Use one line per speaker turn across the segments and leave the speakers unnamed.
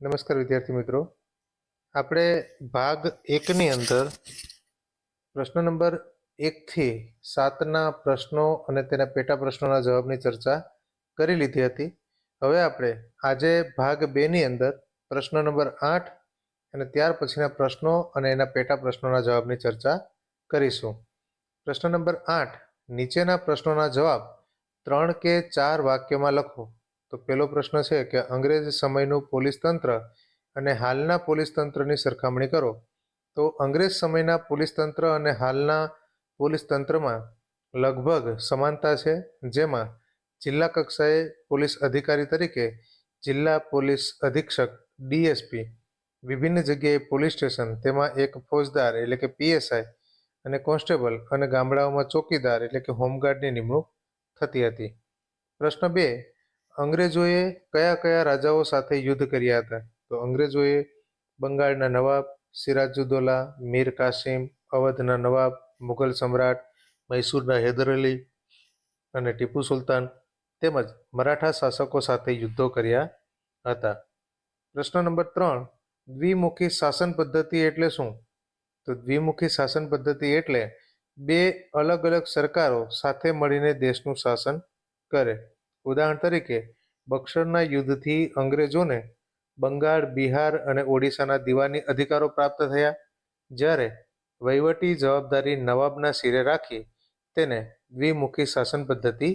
નમસ્કાર વિદ્યાર્થી મિત્રો. આપણે ભાગ એકની અંદર પ્રશ્ન નંબર એકથી સાતના પ્રશ્નો અને તેના પેટા પ્રશ્નોના જવાબની ચર્ચા કરી લીધી હતી. હવે આપણે આજે ભાગ બેની અંદર પ્રશ્ન નંબર આઠ અને ત્યાર પછીના પ્રશ્નો અને એના પેટા પ્રશ્નોના જવાબની ચર્ચા કરીશું. પ્રશ્ન નંબર આઠ, નીચેના પ્રશ્નોના જવાબ ત્રણ કે ચાર વાક્યમાં લખો. તો પહેલો પ્રશ્ન છે કે અંગ્રેજ સમયનું પોલીસ તંત્ર અને હાલના પોલીસ તંત્રની સરખામણી કરો. તો અંગ્રેજ સમયના પોલીસ તંત્ર અને હાલના પોલીસ તંત્રમાં લગભગ સમાનતા છે, જેમાં જિલ્લા કક્ષાએ પોલીસ અધિકારી તરીકે જિલ્લા પોલીસ અધિક્ષક, ડીએસપી, વિભિન્ન જગ્યાએ પોલીસ સ્ટેશન, તેમાં એક ફોજદાર એટલે કે પીએસઆઈ અને કોન્સ્ટેબલ અને ગામડાઓમાં ચોકીદાર એટલે કે હોમગાર્ડની નિમણૂક થતી હતી. પ્રશ્ન બે અંગ્રેજોએ કયા કયા રાજાઓ સાથે યુદ્ધ કર્યા હતા? તો અંગ્રેજોએ બંગાળના નવાબ સિરાજુદ્દૌલા, મીર કાસિમ, અવધના નવાબ, મુઘલ સમ્રાટ, મૈસૂરના હૈદર અલી અને ટીપુ સુલતાન તેમજ મરાઠા શાસકો સાથે યુદ્ધો કર્યા હતા. પ્રશ્ન નંબર ત્રણ, દ્વિમુખી શાસન પદ્ધતિ એટલે શું? તો દ્વિમુખી શાસન પદ્ધતિ એટલે બે અલગ અલગ સરકારો સાથે મળીને દેશનું શાસન કરે. ઉદાહરણ તરીકે બક્સરના યુદ્ધથી અંગ્રેજોને બંગાળ, બિહાર અને ઓડિશાના દીવાની અધિકારો પ્રાપ્ત થયા, જ્યારે વહીવટી જવાબદારી નવાબના સિરે રાખી તેને દ્વિમુખી શાસન પદ્ધતિ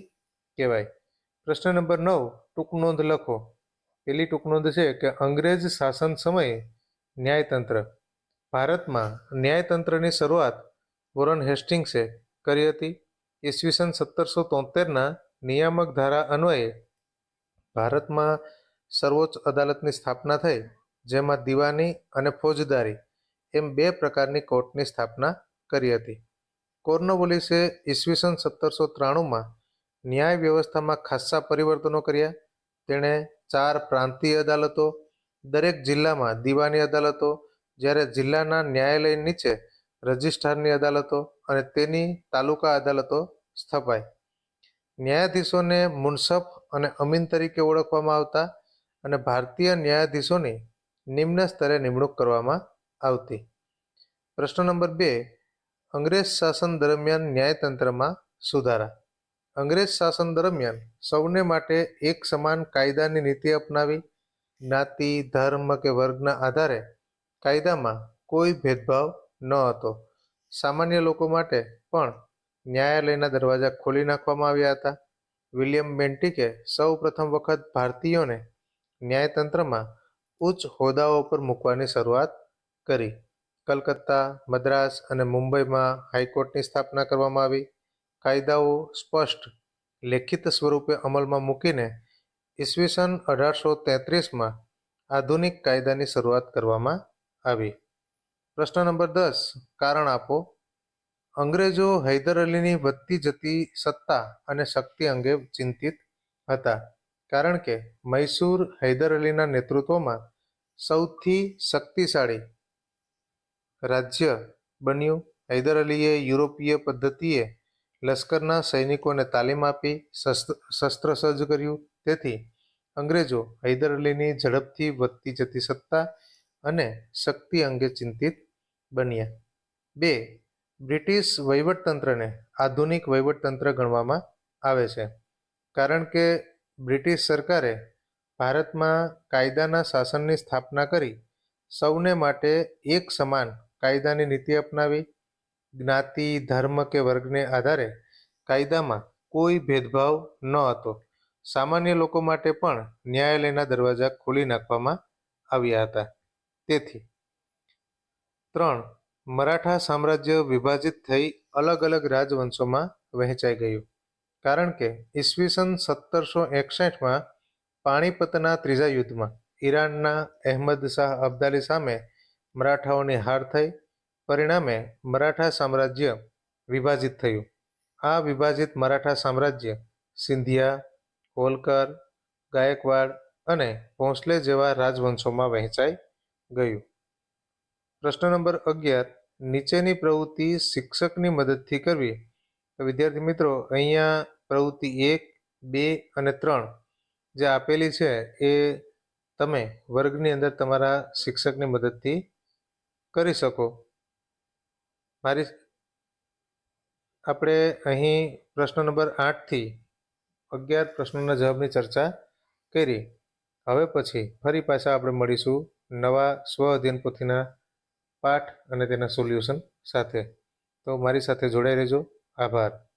કહેવાય. પ્રશ્ન નંબર નવ, ટૂંક નોંધ લખો. પેલી ટૂંકનોંધ છે કે અંગ્રેજ શાસન સમયે ન્યાયતંત્ર, ભારતમાં ન્યાયતંત્રની શરૂઆત વોરન હેસ્ટિંગ્સે કરી હતી. ઈસવીસન સત્તરસો તોતેરના નિયામક ધારા અન્વયે ભારતમાં સર્વોચ્ચ અદાલતની સ્થાપના થઈ, જેમાં દીવાની અને ફોજદારી એમ બે પ્રકારની કોર્ટની સ્થાપના કરી હતી. કોર્નવોલિસે ઈસવીસન સત્તરસો ત્રાણુંમાં ન્યાય વ્યવસ્થામાં ખાસ્સા પરિવર્તનો કર્યા. તેણે ચાર પ્રાંતીય અદાલતો, દરેક જિલ્લામાં દીવાની અદાલતો, જ્યારે જિલ્લાના ન્યાયાલય નીચે રજિસ્ટ્રારની અદાલતો અને તેની તાલુકા અદાલતો સ્થપાઈ. ન્યાયાધીશોને મુનસફ અને અમીન તરીકે ઓળખવામાં આવતા અને ભારતીય ન્યાયાધીશોની નિમ્ન સ્તરે નિમણૂક કરવામાં આવતી. પ્રશ્ન નંબર બે, અંગ્રેજ શાસન દરમિયાન ન્યાયતંત્રમાં સુધારા. અંગ્રેજ શાસન દરમિયાન સૌને માટે એક સમાન કાયદાની નીતિ અપનાવી, જ્ઞાતિ, ધર્મ કે વર્ગના આધારે કાયદામાં કોઈ ભેદભાવ ન હતો. સામાન્ય લોકો માટે પણ ન્યાયાલયના દરવાજા ખોલી નાખવામાં આવ્યા હતા. વિલિયમ બેન્ટિકે સૌ પ્રથમ વખત ભારતીયોને ન્યાયતંત્રમાં ઉચ્ચ હોદ્દાઓ પર મૂકવાની શરૂઆત કરી. કલકત્તા, મદ્રાસ અને મુંબઈમાં હાઈકોર્ટની સ્થાપના કરવામાં આવી. કાયદાઓ સ્પષ્ટ, લેખિત સ્વરૂપે અમલમાં મૂકીને ઈસવીસન અઢારસો તેત્રીસમાં આધુનિક કાયદાની શરૂઆત કરવામાં આવી. પ્રશ્ન નંબર દસ, કારણ આપો. અંગ્રેજો હૈદર અલીની વધતી જતી સત્તા અને શક્તિ અંગે ચિંતિત હતા. કારણ કે મૈસૂર હૈદર અલીના નેતૃત્વમાં સૌથી શક્તિશાળી રાજ્ય બન્યું. હૈદર અલીએ યુરોપીય પદ્ધતિએ લશ્કરના સૈનિકોને તાલીમ આપી શસ્ત્ર સજ્જ કર્યું. તેથી અંગ્રેજો હૈદર અલીની ઝડપથી વધતી જતી સત્તા અને શક્તિ અંગે ચિંતિત બન્યા. બે બ્રિટિશ વહીવટતંત્રને આધુનિક વહીવટતંત્ર ગણવામાં આવે છે. કારણ કે બ્રિટિશ સરકારે ભારતમાં કાયદાના શાસનની સ્થાપના કરી, સૌને માટે એક સમાન કાયદાની નીતિ અપનાવી. જ્ઞાતિ, ધર્મ કે વર્ગને આધારે કાયદામાં કોઈ ભેદભાવ ન હતો. સામાન્ય લોકો માટે પણ ન્યાયાલયના દરવાજા ખોલી નાખવામાં આવ્યા હતા. તેથી ત્રણ મરાઠા સામ્રાજ્ય વિભાજિત થઈ અલગ અલગ રાજવંશોમાં વહેંચાઈ ગયું. કારણ કે ઈસવીસન સત્તરસો એકસઠમાં પાણીપતના ત્રીજા યુદ્ધમાં ઈરાનના અહેમદ શાહ અબ્દાલી સામે મરાઠાઓની હાર થઈ, પરિણામે મરાઠા સામ્રાજ્ય વિભાજિત થયું. આ વિભાજિત મરાઠા સામ્રાજ્ય સિંધિયા હોલકર ગાયકવાડ અને ભોંસલે જેવા રાજવંશોમાં વહેંચાઈ ગયું. પ્રશ્ન નંબર અગિયાર. નીચેની પ્રવૃત્તિ શિક્ષકની મદદથી કરવી. તો વિદ્યાર્થી મિત્રો, અહીંયા પ્રવૃત્તિ એક, બે અને ત્રણ જે આપેલી છે એ તમે વર્ગની અંદર તમારા શિક્ષકની મદદથી કરી શકો. મારી આપણે અહીં પ્રશ્ન નંબર આઠથી અગિયાર પ્રશ્નોના જવાબની ચર્ચા કરી. હવે પછી ફરી પાછા આપણે મળીશું નવા સ્વ અધ્યયન પોથીના પાઠ અને તેના સોલ્યુશન સાથે. તો મારી સાથે જોડાઈ રહેજો. આભાર.